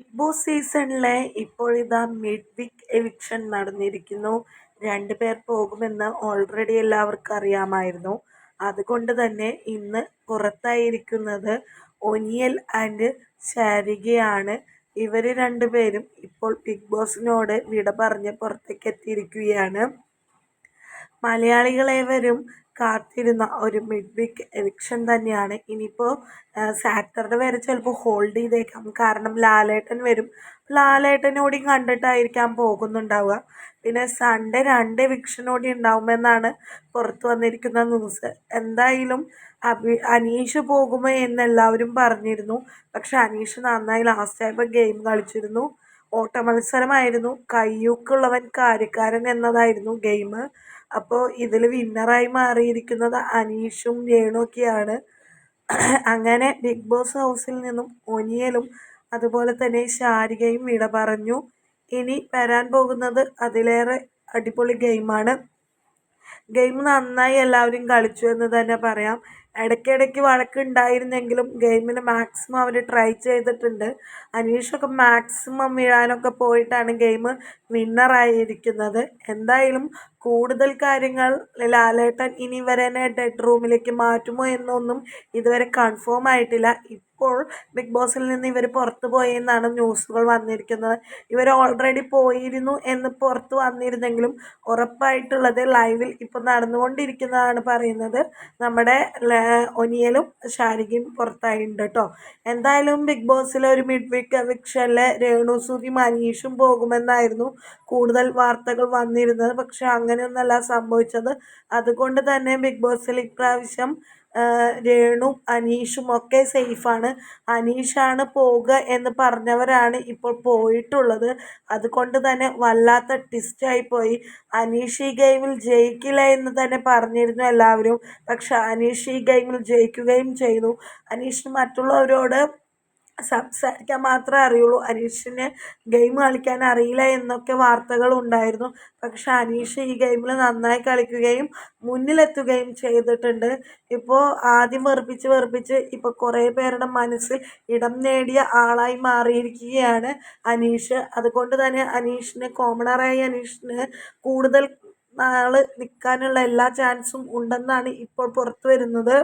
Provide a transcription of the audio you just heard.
Big boss സീസണിലെ ഇപ്പോഴിതാ mid week eviction നടന്നിരിക്കുന്നു. രണ്ട് പേർ പോകുമെന്ന് ഓൾറെഡി എല്ലാവർക്കും അറിയാമായിരുന്നു. അതുകൊണ്ട് തന്നെ ഇന്ന് പുറത്തായിരിക്കുന്നത് ഒനിയൽ ആൻഡ് ശാരികയാണ്. ഇവർ രണ്ടുപേരും ഇപ്പോൾ ബിഗ് ബോസിനോട് വിട പറഞ്ഞ് പുറത്തേക്ക് എത്തിയിരിക്കുകയാണ് മലയാളികളേവരും കാത്തിരുന്ന ഒരു മിഡ് വീക്ക് എലക്ഷൻ തന്നെയാണ് ഇനിയിപ്പോൾ സാറ്റർഡേ വരെ ചിലപ്പോൾ ഹോൾഡ് ചെയ്തേക്കാം. കാരണം ലാലേട്ടൻ വരും. ലാലേട്ടനോടി കണ്ടിട്ടായിരിക്കാം പോകുന്നുണ്ടാവുക. പിന്നെ സൺഡേ രണ്ട് എവിക്ഷനോടി ഉണ്ടാവുമെന്നാണ് പുറത്തു വന്നിരിക്കുന്ന ന്യൂസ് എന്തായാലും അഭി അനീഷ് പോകുമോ എന്ന് എല്ലാവരും പറഞ്ഞിരുന്നു. പക്ഷെ അനീഷ് നന്നായി ലാസ്റ്റ് ആയപ്പോൾ ഗെയിം കളിച്ചിരുന്നു. ഓട്ട മത്സരമായിരുന്നു കയ്യൂക്കുള്ളവൻ കാര്യക്കാരൻ എന്നതായിരുന്നു ഗെയിം അപ്പോൾ ഇതിൽ വിന്നറായി മാറിയിരിക്കുന്നത് അനീഷും രേണുവൊക്കെയാണ്. അങ്ങനെ ബിഗ് ബോസ് ഹൗസിൽ നിന്നും ഒനിയലും അതുപോലെ തന്നെ ശാരികയും വിട പറഞ്ഞു. ഇനി വരാൻ പോകുന്നത് അതിലേറെ അടിപൊളി ഗെയിമാണ് ഗെയിം നന്നായി എല്ലാവരും കളിച്ചു എന്ന് തന്നെ പറയാം. ഇടയ്ക്കിടയ്ക്ക് വഴക്കുണ്ടായിരുന്നെങ്കിലും ഗെയിമിന് മാക്സിമം അവർ ട്രൈ ചെയ്തിട്ടുണ്ട്. അനീഷൊക്കെ മാക്സിമം വീഴാനൊക്കെ പോയിട്ടാണ് ഗെയിം വിന്നറായിരിക്കുന്നത് എന്തായാലും കൂടുതൽ കാര്യങ്ങൾ ലാലേട്ടൻ ഇനി വരെ ഡെഡ് റൂമിലേക്ക് മാറ്റുമോ എന്നൊന്നും ഇതുവരെ കൺഫേം ആയിട്ടില്ല. ഇപ്പോൾ ബിഗ് ബോസിൽ നിന്ന് ഇവർ പുറത്തു പോയെന്നാണ് ന്യൂസുകൾ വന്നിരിക്കുന്നത്. ഇവർ ഓൾറെഡി പോയിരുന്നു എന്ന് പുറത്ത് വന്നിരുന്നെങ്കിലും ഉറപ്പായിട്ടുള്ളത് ലൈവിൽ ഇപ്പോൾ നടന്നുകൊണ്ടിരിക്കുന്നതാണ് പറയുന്നത്. നമ്മുടെ ഒനിയലും ഷാരികയും പുറത്തായിട്ടുണ്ട് കേട്ടോ. എന്തായാലും ബിഗ് ബോസിലെ ഒരു മിഡ് വീക്ക് എവിക്ഷനിലെ രേണു സുതി മനീഷും പോകുമെന്നായിരുന്നു കൂടുതൽ വാർത്തകൾ വന്നിരുന്നത്. പക്ഷേ പക്ഷെ അങ്ങനെയൊന്നല്ല സംഭവിച്ചത്. അതുകൊണ്ട് തന്നെ ബിഗ് ബോസിൽ ഇപ്രാവശ്യം രേണും അനീഷും ഒക്കെ സേഫാണ്. അനീഷാണ് പോവുക എന്ന് പറഞ്ഞവരാണ് ഇപ്പോൾ പോയിട്ടുള്ളത്. അതുകൊണ്ട് തന്നെ വല്ലാത്ത ട്വിസ്റ്റായി പോയി. അനീഷ് ഈ ഗെയിമിൽ ജയിക്കില്ല എന്ന് തന്നെ പറഞ്ഞിരുന്നു എല്ലാവരും. പക്ഷെ അനീഷ് ഈ ഗെയിമിൽ ജയിക്കുകയും ചെയ്തു. അനീഷിന് മറ്റുള്ളവരോട് സംസാരിക്കാൻ മാത്രമേ അറിയുള്ളൂ. അനീഷിന് ഗെയിം കളിക്കാൻ അറിയില്ല എന്നൊക്കെ വാർത്തകൾ ഉണ്ടായിരുന്നു. പക്ഷെ അനീഷ് ഈ ഗെയിമിൽ നന്നായി കളിക്കുകയും മുന്നിലെത്തുകയും ചെയ്തിട്ടുണ്ട്. ഇപ്പോൾ ആദ്യം വെറുപ്പിച്ച് വെറുപ്പിച്ച് ഇപ്പോൾ കുറേ പേരുടെ മനസ്സിൽ ഇടം നേടിയ ആളായി മാറിയിരിക്കുകയാണ് അനീഷ്. അതുകൊണ്ട് തന്നെ അനീഷിന് കോമണറായി അനീഷിന് കൂടുതൽ നാൾ നിൽക്കാനുള്ള എല്ലാ ചാൻസും ഉണ്ടെന്നാണ് ഇപ്പോൾ പുറത്തു വരുന്നത്.